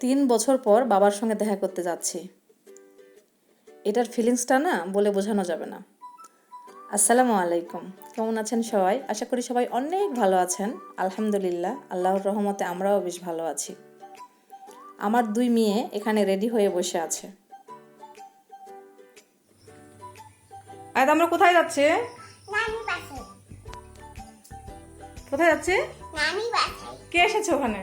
তিন বছর পর বাবার সঙ্গে দেখা করতে যাচ্ছি। এটার ফিলিংসটা না বলে বোঝানো যাবে না। আসসালামু আলাইকুম। কেমন আছেন সবাই? আশা করি সবাই অনেক ভালো আছেন। আলহামদুলিল্লাহ আল্লাহর রহমতে আমরাও বেশ ভালো আছি। আমার দুই মেয়ে এখানে রেডি হয়ে বসে আছে। আজ আমরা কোথায় যাচ্ছে? কোথায় যাচ্ছে? কে এসেছে ওখানে?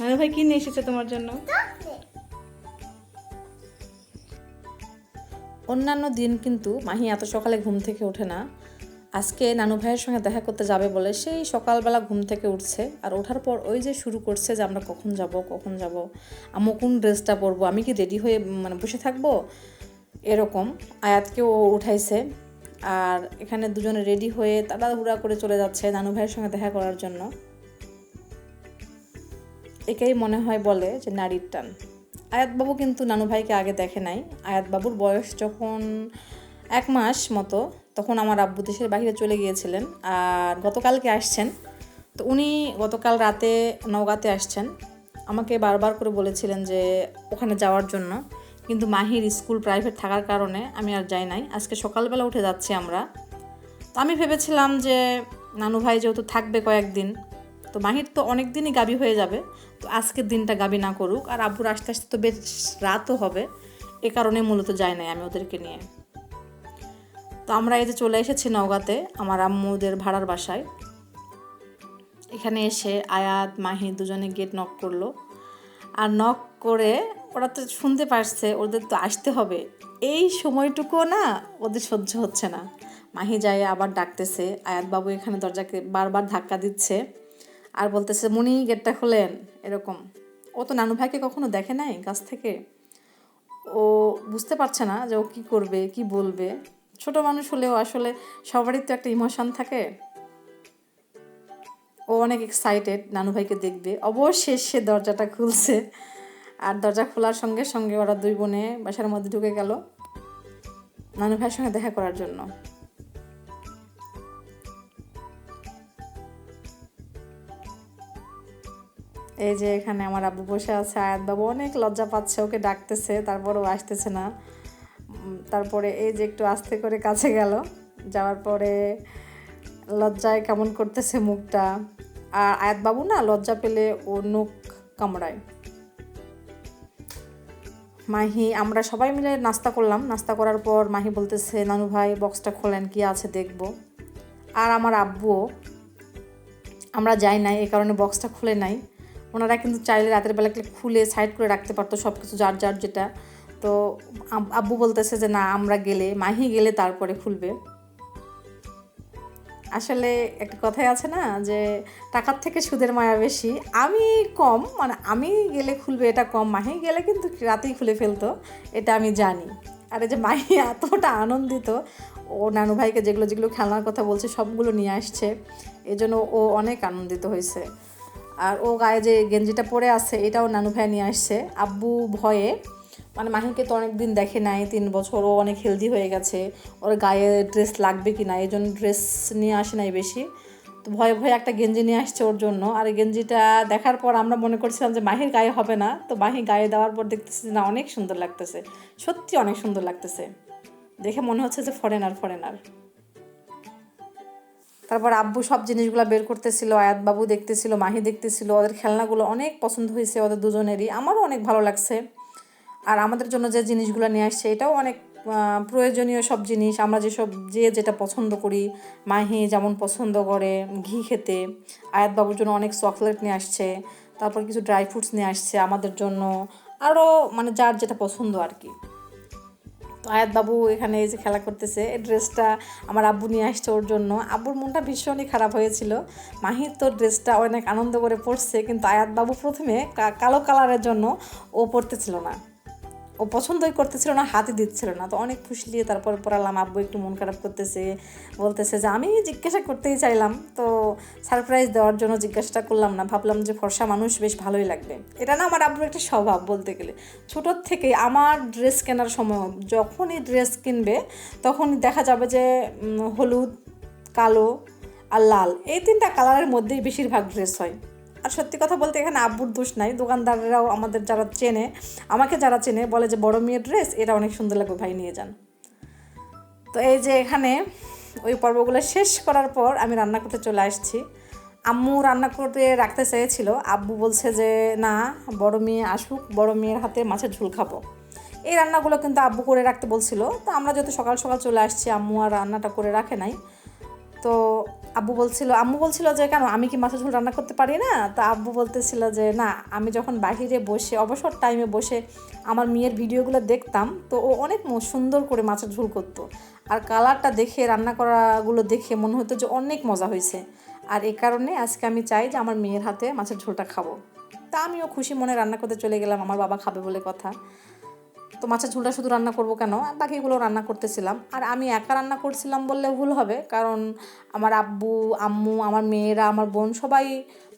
নানু ভাই কি নিয়ে এসেছে তোমার জন্য? অন্যান্য দিন কিন্তু মাহি এত সকালে ঘুম থেকে ওঠে না। আজকে নানু ভাইয়ের সঙ্গে দেখা করতে যাবে বলে সেই সকালবেলা ঘুম থেকে উঠছে আর ওঠার পর ওই যে শুরু করছে যে আমরা কখন যাব কখন যাব। আম্মু কোন ড্রেসটা পরবো, আমি কি রেডি হয়ে মানে বসে থাকব? এরকম। আয়াতকেও ও উঠাইছে। আর এখানে দুজনে রেডি হয়ে তাড়াহুড়া করে চলে যাচ্ছে নানু ভাইয়ের সঙ্গে দেখা করার জন্য। একেই মনে হয় বলে যে নারীর টান। আয়াতবাবু কিন্তু নানু ভাইকে আগে দেখে নাই। আয়াতবাবুর বয়স যখন এক মাস মতো, তখন আমার আব্বু দেশের বাইরে চলে গিয়েছিলেন আর গতকালকে আসছেন। তো উনি গতকাল রাতে নওগাঁতে আসছেন। আমাকে বারবার করে বলেছিলেন যে ওখানে যাওয়ার জন্য। কিন্তু মাহির স্কুল প্রাইভেট থাকার কারণে আমি আর যাই নাই। আজকে সকালবেলা উঠে যাচ্ছি আমরা। তো আমি ভেবেছিলাম যে নানু ভাই যেহেতু থাকবে কয়েকদিন তো মাহির তো অনেক দিনই গাবি হয়ে যাবে, তো আজকের দিনটা গাবি না করুক। আর আব্বুর আস্তে আস্তে তো বেশ রাতও হবে, এ কারণে মূলত যাই নাই আমি ওদেরকে নিয়ে। তো আমরা এই যে চলে এসেছি নওগাঁতে, আমার আম্মুদের ভাড়ার বাসায়। এখানে এসে আয়াত মাহি দুজনে গেট নক করল। আর নক করে ওরা তো শুনতে পারছে, ওদের তো আসতে হবে। এই সময়টুকুও না ওদের সহ্য হচ্ছে না। মাহি যায় আবার ডাকতেছে, আয়াত বাবু এখানে দরজাকে বারবার ধাক্কা দিচ্ছে। আর বলতেছে, মুনি, গেটটা খোলেন। এরকম। ও তো নানু ভাইকে কখনো দেখে নাই কাছ থেকে? ও বুঝতে পারছে না যে ও কী করবে, কি বলবে। ছোট মানুষ হলেও আসলে সবারই তো একটা ইমোশন থাকে। ও অনেক এক্সাইটেড নানু ভাইকে দেখবে। অবশেষ সে দরজাটা খুলছে। আর দরজা খোলার সঙ্গে সঙ্গে ওরা দুই বোনে বাসার মধ্যে ঢুকে গেল। নানু ভাইয়ের সঙ্গে দেখা করার জন্য। এই যে এখানে আমার আব্বু বসে আছে আয়াত বাবু অনেক লজ্জা পাচ্ছে, ওকে ডাকতেছে তারপর ও আসতেছে না। তারপরে এই যে একটু আস্তে করে কাছে গেল, যাওয়ার পরে লজ্জায় কেমন করতেছে মুখটা। আর আয়াত বাবু না লজ্জা পেলে ও নখ কামড়ায়। মাহি, আমরা সবাই মিলে নাস্তা করলাম। নাস্তা করার পর মাহি বলতেছে, নানু ভাই বক্সটা খোলেন, কি আছে দেখব। আর আমার আব্বুও, আমরা যাই নাই এই কারণে বক্সটা খুলে নাই। ওনারা কিন্তু চাইলে রাতের বেলা খুলে সাইড করে রাখতে পারতো সব কিছু যার যার যেটা। তো আব্বু বলতেছে যে, না, আমরা গেলে, মাহি গেলে তারপরে খুলবে। আসলে একটা কথাই আছে না, যে টাকার থেকে সুদের মায়া বেশি। আমি কম মানে আমি গেলে খুলবে, এটা কম। মাহি গেলে কিন্তু রাতেই খুলে ফেলতো, এটা আমি জানি। আর যে মাহি এতটা আনন্দিত, ও নানু ভাইকে যেগুলো যেগুলো খেলনার কথা বলছে, সবগুলো নিয়ে আসছে, এজন্য ও অনেক আনন্দিত হয়েছে। আর ও গায়ে যে গেঞ্জিটা পরে আছে, এটাও নানু ভাই নিয়ে আসছে। আব্বু ভয়ে মানে মাহিকে তো অনেক দিন দেখে নাই, তিন বছর, ও অনেক হেলদি হয়ে গেছে। ওর গায়ে ড্রেস লাগবে কি না, এই জন্য ড্রেস নিয়ে আসে নাই বেশি। তো ভয়ে ভয়ে একটা গেঞ্জি নিয়ে আসছে ওর জন্য। আর গেঞ্জিটা দেখার পর আমরা মনে করছিলাম যে মাহির গায়ে হবে না। তো মাহি গায়ে দেওয়ার পর দেখতেছি না, অনেক সুন্দর লাগতেছে। সত্যি অনেক সুন্দর লাগতেছে। দেখে মনে হচ্ছে যে ফরেনার ফরেনার তারপর আব্বু সব জিনিসগুলো বের করতেছিল আয়াত বাবু দেখতেছিল, মাহি দেখতেছিল, ওদের খেলনাগুলো অনেক পছন্দ হয়েছে ওদের দুজনেরই, আমারও অনেক ভালো লাগছে। আর আমাদের জন্য যে জিনিসগুলো নিয়ে আসছে, এটাও অনেক প্রয়োজনীয় সব জিনিস, আমরা যেসব, যে যেটা পছন্দ করি, মাহি যেমন পছন্দ করে, ঘি খেতে আয়াত বাবুর জন্য অনেক চকলেট নিয়ে আসছে, তারপর কিছু ড্রাই ফ্রুটস নিয়ে আসছে আমাদের জন্য, আরও মানে যার যেটা পছন্দ আর কি। তো আয়াত বাবু এখানে এই যে খেলা করতেছে, এই ড্রেসটা আমার আব্বু নিয়ে আসছে ওর জন্য। আব্বুর মনটা ভীষণই খারাপ হয়েছিল। মাহির তো ড্রেসটা অনেক আনন্দ করে পরছে, কিন্তু আয়াত বাবু প্রথমে কালো কালারের জন্য ও পরতেছিল না। ও পছন্দই করতেছিল না হাতে দিচ্ছিল না। তো অনেক ফুসলিয়ে তারপর পড়ালাম, আব্বু একটু মন খারাপ করতেছে, বলতেছে যে আমি জিজ্ঞাসা করতেই চাইলাম। তো সারপ্রাইজ দেওয়ার জন্য জিজ্ঞাসাটা করলাম না, ভাবলাম যে ফর্সা মানুষ, বেশ ভালোই লাগবে। এটা না আমার আব্বুর একটা স্বভাব বলতে গেলে। ছোটোর থেকে আমার ড্রেস কেনার সময় যখনই ড্রেস কিনবে তখনই দেখা যাবে যে হলুদ, কালো আর লাল। এই তিনটা কালারের মধ্যেই বেশিরভাগ ড্রেস হয়। আর সত্যি কথা বলতে এখানে আব্বুর দোষ নাই। দোকানদাররাও আমাদের যারা চেনে, আমাকে যারা চেনে বলে যে বড় মেয়ের ড্রেস এটা অনেক সুন্দর লাগবে, ভাই নিয়ে যান। তো এই যে এখানে ওই পর্বগুলো শেষ করার পর আমি রান্না করতে চলে আসছি। আম্মু রান্না করতে রাখতে চেয়েছিল। আব্বু বলছে যে, না, বড় মেয়ে আসুক, বড় মেয়ের হাতে মাছের ঝোল খাব। এই রান্নাগুলো কিন্তু আব্বু করে রাখতে বলছিল। তো আমরা যেহেতু সকাল সকাল চলে আসছি, আম্মু আর রান্নাটা করে রাখে নাই। তো আব্বু বলছিল, আম্মু বলছিল যে, কেন আমি কি মাছের ঝোল রান্না করতে পারি না? তা আব্বু বলতেছিল যে, না, আমি যখন বাহিরে বসে, অবসর টাইমে বসে আমার মেয়ের ভিডিওগুলো দেখতাম, তো ও অনেক সুন্দর করে মাছের ঝোল করতো। আর কালারটা দেখে, রান্না করাগুলো দেখে মনে হতো যে, অনেক মজা হয়েছে। আর এ কারণে আজকে আমি চাই যে, আমার মেয়ের হাতে মাছের ঝোলটা খাব। তা আমিও খুশি মনে রান্না করতে চলে গেলাম, আমার বাবা খাবে বলে কথা। তো মাছের ঝোলটা শুধু রান্না করব কেন? বাকিগুলো রান্না করতেছিলাম। আর আমি একা রান্না করছিলাম বললে ভুল হবে, কারণ আমার আব্বু, আম্মু, আমার মেয়েরা, আমার বোন সবাই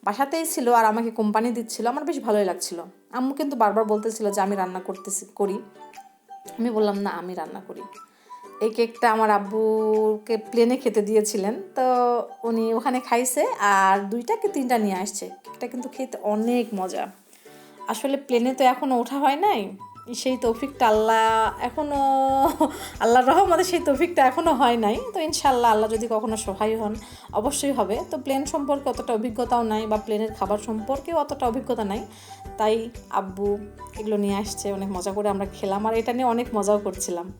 বাসাতেই ছিল আর আমাকে কোম্পানি দিচ্ছিল। আমার বেশ ভালোই লাগছিল। আম্মু কিন্তু বারবার বলতেছিল যে, আমি রান্না করতেছি, করি। আমি বললাম, না, আমি রান্না করি। এই কেকটা আমার আব্বুকে প্লেনে খেতে দিয়েছিলেন। তো উনি ওখানে খাইছে আর দুইটা কি তিনটা নিয়ে আসছে। কেকটা কিন্তু খেতে অনেক মজা। আসলে প্লেনে তো এখনও ওঠা হয় নাই। সেই তৌফিকটা আল্লাহ এখনও আল্লাহর রহমতে সেই তৌফিকটা এখনও হয় নাই। তো ইনশাল্লাহ আল্লাহ যদি কখনো সহায় হন, অবশ্যই হবে। তো প্লেন সম্পর্কে অতটা অভিজ্ঞতাও নাই বা প্লেনের খাবার সম্পর্কেও অতটা অভিজ্ঞতা নাই। তাই আব্বু এগুলো নিয়ে আসছে, অনেক মজা করে আমরা খেলাম। আর এটা নিয়ে অনেক মজাও করছিলাম।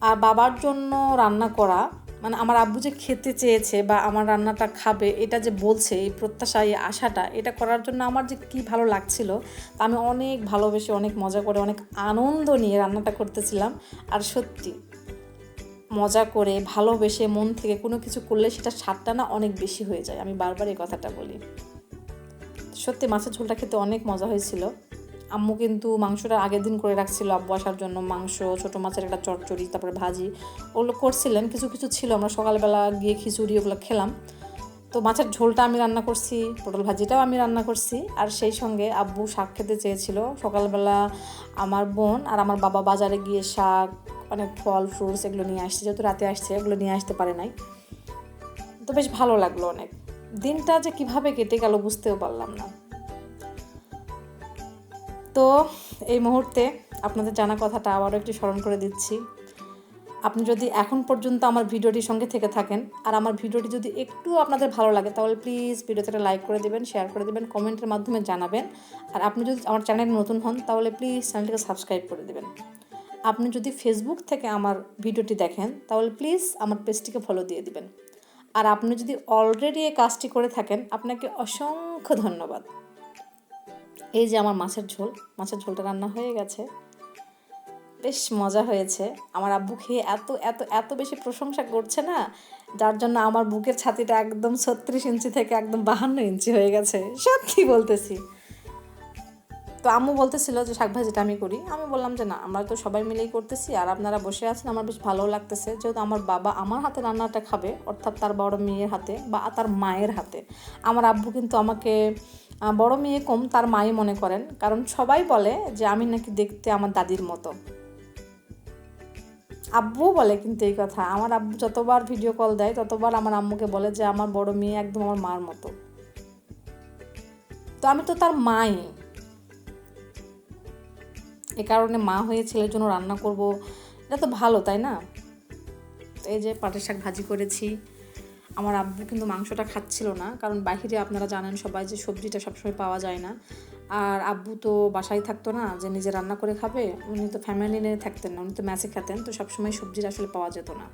আর বাবার জন্য রান্না করা মানে আমার আব্বু যে খেতে চেয়েছে বা আমার রান্নাটা খাবে, এটা যে বলছে, এই প্রত্যাশা, এই আশাটা, এটা করার জন্য আমার যে কী ভালো লাগছিল, তা আমি অনেক ভালোবেসে, অনেক মজা করে, অনেক আনন্দ নিয়ে রান্নাটা করতেছিলাম। আর সত্যি, মজা করে, ভালোবেসে, মন থেকে কোনো কিছু করলে সেটা স্বাদটা না অনেক বেশি হয়ে যায়। আমি বারবার এই কথাটা বলি। সত্যি, মাছের ঝোলটা খেতে অনেক মজা হয়েছিল। আম্মু কিন্তু মাংসটা আগের দিন করে রাখছিল আব্বু আসার জন্য, মাংস, ছোটো মাছের একটা চটচড়ি, তারপরে ভাজি, ওগুলো করছিলেন, কিছু কিছু ছিল, আমরা সকালবেলা গিয়ে খিচুড়ি ওগুলো খেলাম। তো মাছের ঝোলটা আমি রান্না করছি, পটল ভাজিটাও আমি রান্না করছি, আর সেই সঙ্গে আব্বু শাক খেতে চেয়েছিল। সকালবেলা আমার বোন আর আমার বাবা বাজারে গিয়ে শাক, অনেক ফল ফ্রুটস এগুলো নিয়ে আসছে, যেহেতু রাতে আসছে, এগুলো নিয়ে আসতে পারে নাই। তো বেশ ভালো লাগল অনেক। দিনটা যে কীভাবে কেটে গেল বুঝতেও পারলাম না। তো এই মুহূর্তে আপনাদের জানা কথাটা আবারও একটু স্মরণ করে দিচ্ছি। আপনি যদি এখন পর্যন্ত আমার ভিডিওটির সঙ্গে থেকে থাকেন আর আমার ভিডিওটি যদি একটু আপনাদের ভালো লাগে, তাহলে প্লিজ ভিডিওতে একটা লাইক করে দেবেন শেয়ার করে দেবেন কমেন্টের মাধ্যমে জানাবেন। আর আপনি যদি আমার চ্যানেল নতুন হন, তাহলে প্লিজ চ্যানেলটিকে সাবস্ক্রাইব করে দেবেন। আপনি যদি ফেসবুক থেকে আমার ভিডিওটি দেখেন, তাহলে প্লিজ আমার পেজটিকে ফলো দিয়ে দিবেন। আর আপনি যদি অলরেডি এই কাজটি করে থাকেন, আপনাকে অসংখ্য ধন্যবাদ। এই যে আমার মাছের ঝোল, মাছের ঝোলটা রান্না হয়ে গেছে। বেশ মজা হয়েছে। আমার আব্বু খেয়ে এত এত এত বেশি প্রশংসা করছে না, যার জন্য আমার বুকের ছাতিটা একদম ছত্রিশ ইঞ্চি থেকে একদম বাহান্ন ইঞ্চি হয়ে গেছে। সত্যি বলতেছি। তো আম্মু বলতেছিল যে, শাক ভাজিটা আমি করি। আমি বললাম যে, না, আমরা তো সবাই মিলেই করতেছি, আর আপনারা বসে আছেন, আমার বেশ ভালোও লাগতেছে। যেহেতু আমার বাবা আমার হাতে রান্নাটা খাবে, অর্থাৎ তার বড় মেয়ের হাতে বা তার মায়ের হাতে। আমার আব্বু কিন্তু আমাকে বড় মেয়ে কম, তার মাই মনে করেন। কারণ সবাই বলে যে, আমি নাকি দেখতে আমার দাদির মতো। আব্বুও বলে কিন্তু এই কথা। আমার আব্বু যতবার ভিডিও কল দেয়, ততবার আমার আম্মুকে বলে যে, আমার বড় মেয়ে একদম আমার মার মতো। তো আমি তো তার মাই। এ কারণে মা হয়ে ছেলের জন্য রান্না করব, এটা তো ভালো, তাই না? তো এই যে পাটের শাক ভাজি করেছি। আমার আব্বু কিন্তু মাংসটা খাচ্ছিল না। কারণ বাহিরে আপনারা জানেন সবাই যে সবজিটা সবসময় পাওয়া যায় না। আর আব্বু তো বাসায় থাকতো না, যে নিজে রান্না করে খাবে, উনি তো ফ্যামিলি নিয়ে থাকতেন না, উনি তো ম্যাচে খেতেন, তো সবসময় সবজিটা আসলে পাওয়া যেত না।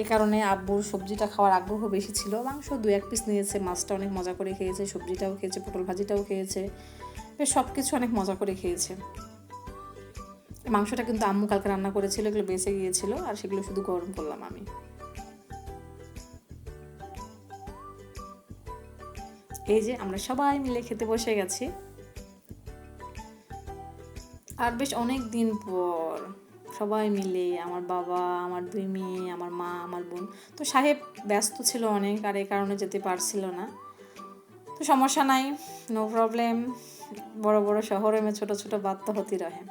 এই কারণে আব্বুর সবজিটা খাওয়ার আগ্রহ বেশি ছিল। মাংস দু এক পিস নিয়েছে, মাছটা অনেক মজা করে খেয়েছে, সবজিটাও খেয়েছে, পটল ভাজিটাও খেয়েছে, বেশ সব কিছু অনেক মজা করে খেয়েছে। মাংসটা কিন্তু আম্মু কালকে রান্না করেছিল, এগুলো বেঁচে গিয়েছিল, আর সেগুলো শুধু গরম করলাম আমি। এই যে আমরা সবাই মিলে খেতে বসে গেছি। আর বেশ অনেক দিন পর সবাই মিলে, আমার বাবা, আমার দুই মেয়ে, আমার মা, আমার বোন। তো সাহেব ব্যস্ত ছিল অনেক আর এই কারণে যেতে পারছিল না। তো সমস্যা নাই নো প্রবলেম বড় বড় শহরে মে ছোট ছোট বাদ তো হতে রহে।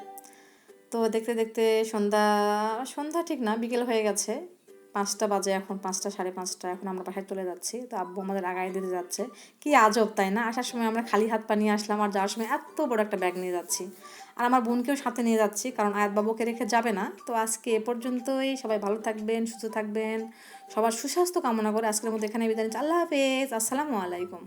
তো দেখতে দেখতে সন্ধ্যা সন্ধ্যা ঠিক না, বিকেল হয়ে গেছে। পাঁচটা বাজে এখন, পাঁচটা, সাড়ে পাঁচটা এখন আমরা বাসায় চলে যাচ্ছি। তো আব্বু আমাদের আগায় দিতে যাচ্ছে। কি আজব, তাই না? আসার সময় আমরা খালি হাত পা নিয়ে আসলাম আর যাওয়ার সময় এত বড় একটা ব্যাগ নিয়ে যাচ্ছি। আর আমার বোনকেও সাথে নিয়ে যাচ্ছি, কারণ আয়াত বাবুকে রেখে যাবে না। তো আজকে এ পর্যন্তই। সবাই ভালো থাকবেন, সুস্থ থাকবেন। সবার সুস্বাস্থ্য কামনা করে আজকের মধ্যে এখানে বিদায় আল্লাহ হাফেজ। আসসালামু আলাইকুম।